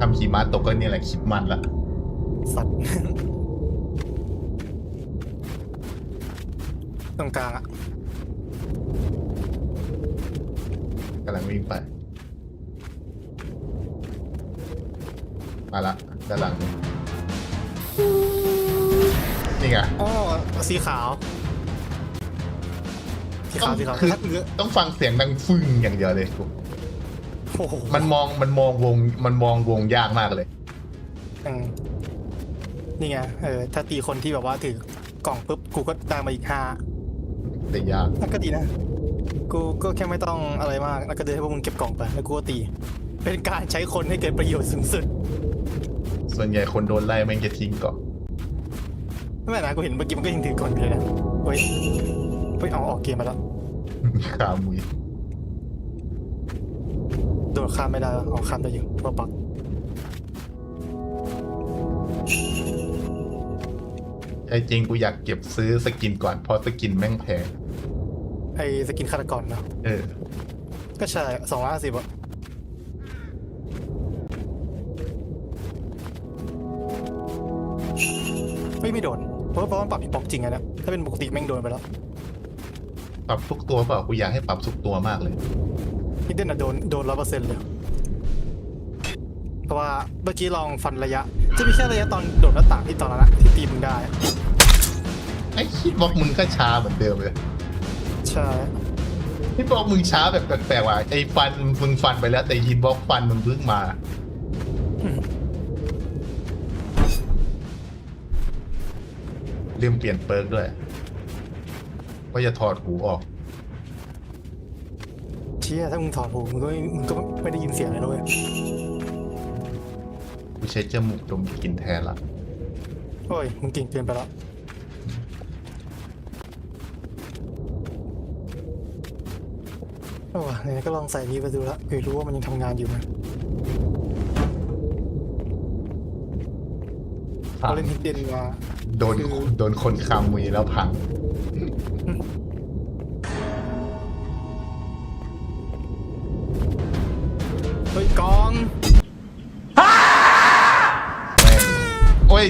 ทำขี่ม้าตกก็เนี่ยแหละคิดมันละสัตว์ ตรงกลางอะกำลังวิ่งไปมาละด้านหลังนี่ไงอ๋อสีขาวสีขาวสีขาวคือถ้าเนื้อต้องฟังเสียงดังฟึ่งอย่างเดียวเลยกู โอ้โหมันมองมันมองวงมันมองวงยากมากเลย อืมนี่ไงเออถ้าตีคนที่แบบว่าถือกล่องปุ๊บกูก็ได้มาอีกห้าแต่ยากนั่นก็ดีนะ กูก็แค่ไม่ต้องอะไรมาก แล้วก็เดินให้พวกมึงเก็บกล่องไปแล้วกูก็ตี เป็นการใช้คนให้เกิดประโยชน์สูงสุดส่วนใหญ่คนโดนไล่แม่งจะทิ้งเกาะไม่นะกูเห็นเมื่อกี้มันก็ยังถือกล่องอยู่เลยนะเฮ้ยเฮ้ยเอาออกเกมมาแล้ว ขามุย โดดข้ามไม่ได้แล้วเอาข้ามได้อยู่เพราะปักไอ้จริงกูอยากเก็บซื้อสกินก่อนเพราะสกินแม่งแพงไอ้สกินฆาตกรเนาะเออ ก็ใช่สองร้อยห้าสิบอะเฮ้ยไม่โดน เพราะเพราะมันปรับอีกปอกจริงอะนะถ้าเป็นปกติแม่งโดนไปแล้ว ปรับทุกตัวเปล่ากูอยากให้ปรับทุกตัวมากเลย ฮิดเด้นอะโดนโดนร้อยเปอร์เซ็นต์เลยเพราะว่าเมื่อกี้ลองฟันระยะ จะมีแค่ระยะตอนโดดหน้าต่างที่ตอนนั้นอะที่ตีมึงได้อะไอ้คิดบอกมึงก็ช้าเหมือนเดิมเลยใช่ที่บอกมึงช้าแบบแปลกๆว่ะไอ้ฟันมึงฟันไปแล้ว แต่ยินบอกฟันมึงเพิ่งมาลืมเปลี่ยนเปิร์กด้วยว่าจะถอดหูออก เชี่ยถ้ามึงถอดหูมึงก็ไม่มึงก็ไม่ได้ยินเสียงเลยนะเว้ยกูใช้จมูกดมกลินแทนละโอ้ยมึงเก่งเกินไปแล้วเอาว่ะไหนๆก็ลองใส่นี้ไปดูละเผื่อรู้ว่ามันยังทำงานอยู่ไหมเราเล่นฮิดเด้นมา โดนโดนคนคำมือแล้วพัง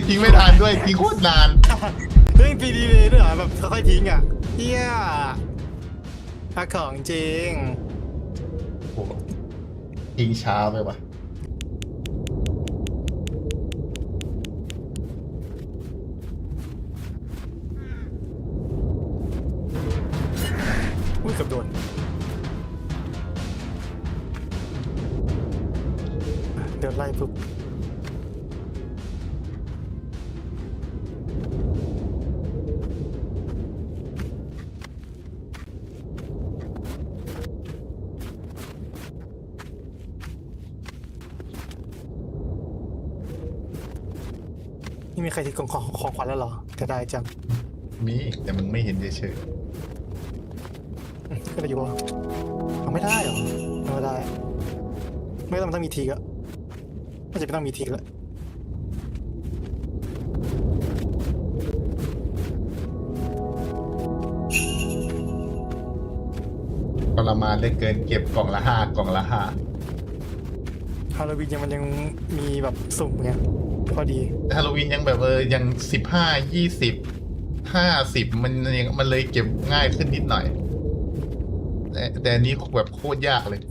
ทิ้งไม่ทันด้วยทิ้งโคตรนานเฮ้ยปีดีเลยด้วยเหรอแบบค่อยๆทิ้งอะเฮียถ้าของจริง โอ้โหทิ้งช้าไปวะอุ้ยเกือบโดนเดินไล่ปุ๊บ นี่มีใครทิ้งของของของขวัญแล้วเหรอจะได้จังมีแต่มึงไม่เห็นเฉยอืมก็เลยอยู่ว่าเอาไม่ได้เหรอเอาไม่ได้ ไม่ต้องมันต้องมีทีกอะน่าจะไม่ต้องมีทีกแล้วๆทรมานเหลือเกินเก็บกล่องละห้ากล่องละห้า ฮาโลวีนยังมันยังมีแบบสุ่มไงพอดีฮาโลวีนยังแบบเออยังสิบห้ายี่สิบห้าสิบมันยังมันเลยเก็บง่ายขึ้นนิดหน่อย แต่แต่อันนี้แบบโคตรยากเลย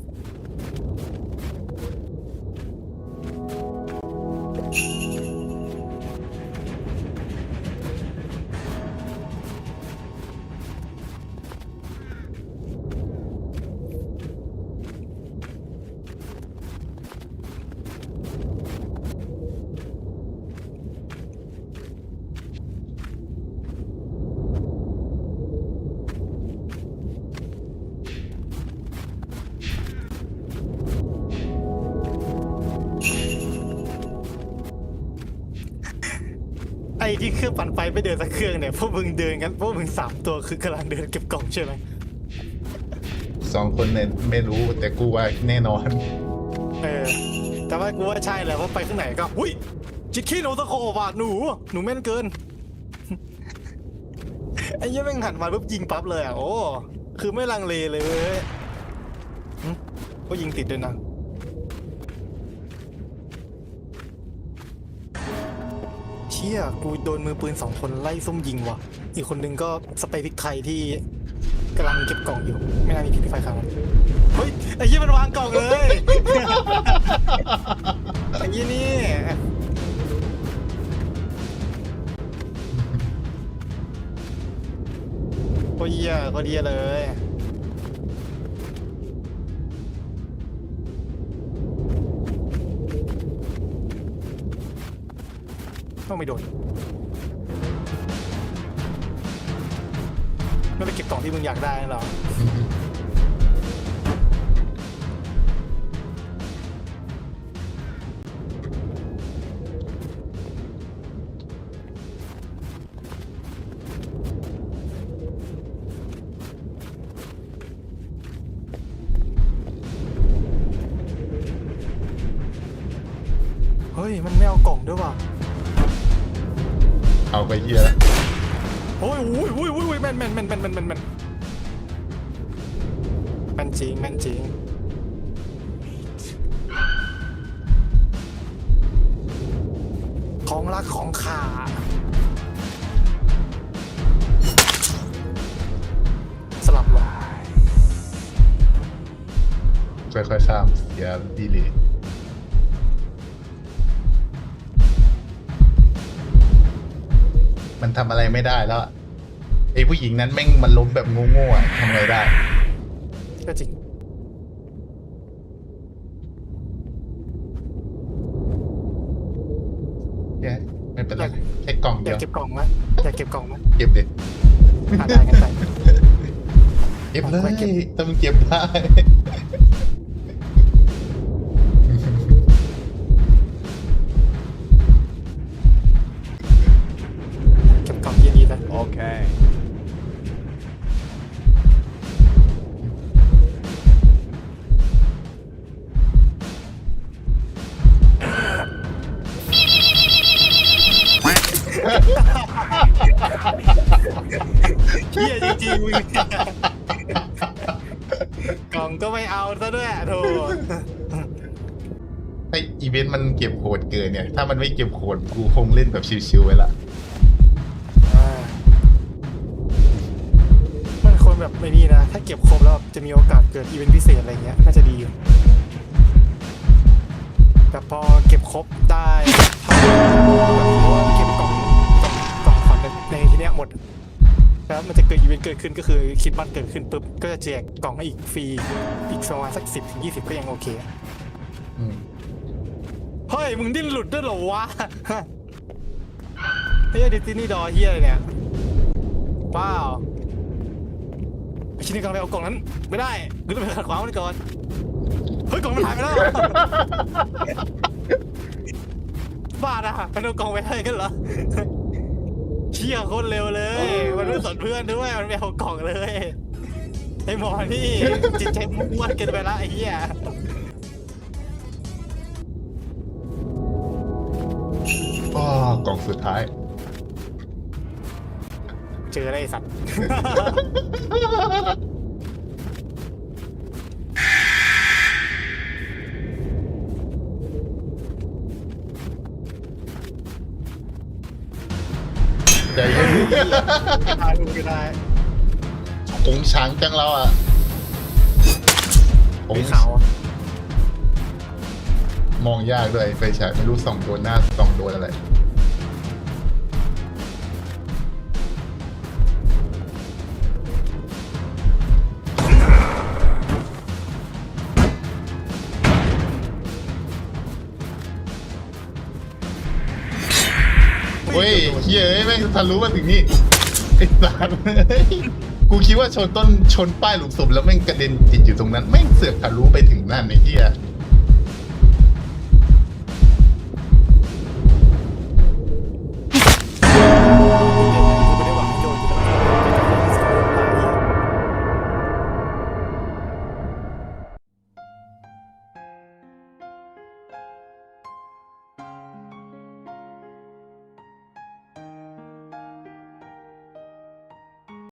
อ้ที่เครื่องปั่นไฟไม่เดินสักเครื่องเนี่ยพวกมึงเดินกันพวกมึงสามตัวคือกำลังเดินเก็บกล่องใช่ไหมสองคนเนี่ยไม่รู้แต่กูว่าแน่นอน เออ แต่ว่ากูว่าใช่แหละว่าไปข้างไหนก็อุ้ยจิตขี้หนูตะโขบอะหนู หนูแม่นเกินไอ้เหี้ยแม่งหันมาปุ๊บยิงปั๊บเลยอะโอ้คือไม่ลังเลเลยเว้ยหึก็ยิงติดด้วยนะ ชี่ยกูโดนมือปืนสองคนไล่ส้มยิงว่ะ อีกคนนึงก็สเปรย์พริกไทยที่กำลังเก็บกล่องอยู่ ไม่น่ามีพริกไฟครับเฮ้ยไอ้ยี่มันวางกล่องเลยไอ้ยี่นี่โคเยียโคตรเหี้ยเลย ต้องไม่โดนไม่ไปเก็บกล่องที่มึงอยากได้หรอเฮ้ย มันไม่เอากล่องด้วยว่ะ เอาไปเฮียแล้วโอ้ยโอ้ยโอ้ยโอ้ยแม่นแม่นแม่นแม่นแม่นแม่นแม่นแม่นจริงแม่นจริงของรักของขาสลับว่ะค่อยๆข้ามเสียดีเลย มันทำอะไรไม่ได้แล้วอะไอ้ผู้หญิงนั้นแม่งมันล้มแบบโง่ๆอะทำไงได้ ก็จริง แย่ไม่เป็นไรแค่กล่องอเดียายวกเก็บกล่องไหมอยากเก็บกล่องไหมเก็บเด็ดอะได้กันไป เก็บเลไม่ยเก็บถ้ามึงเก็บได้ เวนต์มันเก็บโหดเกินเนี่ย ถ้ามันไม่เก็บโหดกูคงเล่นแบบชิวๆไว้ละ อ่ามันคนแบบไม่นี่นะ ถ้าเก็บครบแล้วจะมีโอกาสเกิดอีเวนต์พิเศษอะไรเงี้ย น่าจะดีอยู่แต่พอเก็บครบได้ทำแบบว่าเก็บกล่องกล่องกล่องขวัญในที่เนี้ยหมด แล้วมันจะเกิดอีเวนต์เกิดขึ้นก็คือคิดบัตรเกิดขึ้นปุ๊บก็จะแจกกล่องให้อีกฟรีอีกประมาณสักสิบถึงยี่สิบก็ยังโอเค อืม เฮ้ย มึงดิ้นหลุดด้วยเหรอวะเฮ้ยดิสนีย์ดอเฮียอะไรเนี่ยว้าวไอชิ้นนี้กำลังไปเอากล่องนั้น ไม่ได้กูต้องไปขัดขวางมันก่อน เฮ้ยกล่องมันหายไปแล้วบ้าอะมันเอากล่องไปให้กันเหรอเชี่ยโคตรเร็วเลย มันไม่สนเพื่อนด้วย มันไม่เอากล่องเลย ไอหมอนี่จิตใจมุ่งมั่นเกินไปละไอ้เหี้ย กล่องสุดท้าย เจออะไรไอ้สัตว์ ใจเย็นได้ดูก็ได้ผงช้างจังเราอะผงมีขาวอะ มองยากด้วยไฟฉายไม่รู้ส่องโดนหน้าส่องโดนอะไรเฮ้ยเฮ้ยเอ้ยแม่งทะลุมาถึงนี่ไอ้สารกูคิดว่าชนต้นชนป้ายหลุมศพแล้วแม่งกระเด็นติดอยู่ตรงนั้นแม่งเสือกทะลุไปถึงนั่นไอ้เหี้ย